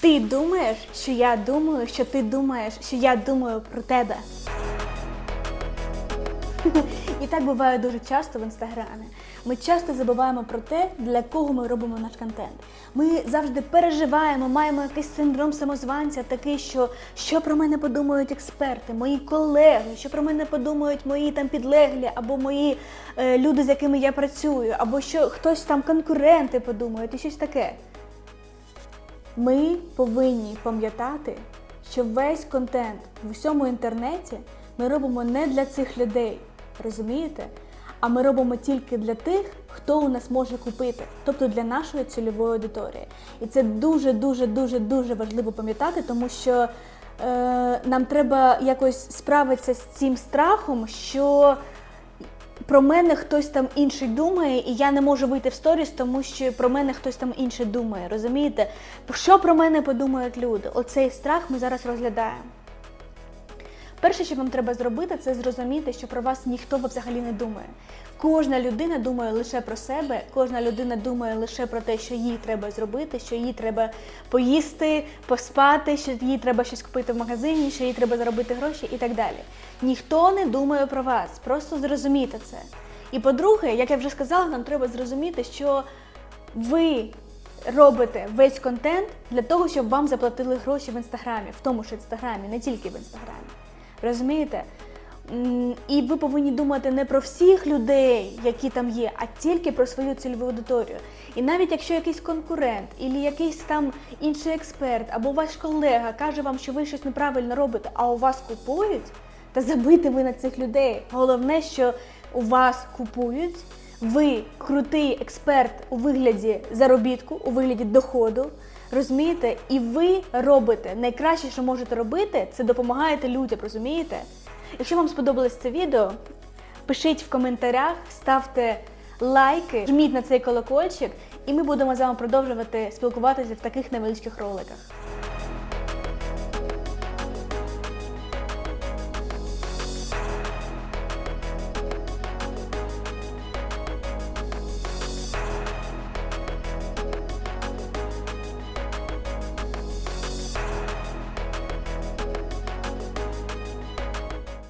Ти думаєш, що я думаю, що ти думаєш, що я думаю про тебе. І так буває дуже часто в інстаграмі. Ми часто забуваємо про те, для кого ми робимо наш контент. Ми завжди переживаємо, маємо якийсь синдром самозванця, такий, що що про мене подумають експерти, мої колеги, що про мене подумають мої там підлеглі, або мої е, люди, з якими я працюю, або що хтось там конкуренти подумають, і щось таке. Ми повинні пам'ятати, що весь контент в усьому інтернеті ми робимо не для цих людей, розумієте? А ми робимо тільки для тих, хто у нас може купити, тобто для нашої цільової аудиторії. І це дуже, дуже, дуже, дуже важливо пам'ятати, тому що е, нам треба якось справитися з цим страхом, що про мене хтось там інший думає, і я не можу вийти в сторіс, тому що про мене хтось там інший думає. Розумієте? Що про мене подумають люди? Оцей страх ми зараз розглядаємо. Перше, що вам треба зробити, це зрозуміти, що про вас ніхто взагалі не думає. Кожна людина думає лише про себе, кожна людина думає лише про те, що їй треба зробити, що їй треба поїсти, поспати, що їй треба щось купити в магазині, що їй треба заробити гроші і так далі. Ніхто не думає про вас, просто зрозумійте це. І по-друге, як я вже сказала, нам треба зрозуміти, що ви робите весь контент для того, щоб вам заплатили гроші в інстаграмі, в тому ж інстаграмі, не тільки в інстаграмі. Розумієте? І ви повинні думати не про всіх людей, які там є, а тільки про свою цільову аудиторію. І навіть якщо якийсь конкурент, або якийсь там інший експерт, або ваш колега каже вам, що ви щось неправильно робите, а у вас купують, та забити ви на цих людей. Головне, що у вас купують, ви крутий експерт у вигляді заробітку, у вигляді доходу. Розумієте? І ви робите найкраще, що можете робити, це допомагаєте людям, розумієте? Якщо вам сподобалось це відео, пишіть в коментарях, ставте лайки, жміть на цей колокольчик, і ми будемо з вами продовжувати спілкуватися в таких невеличких роликах.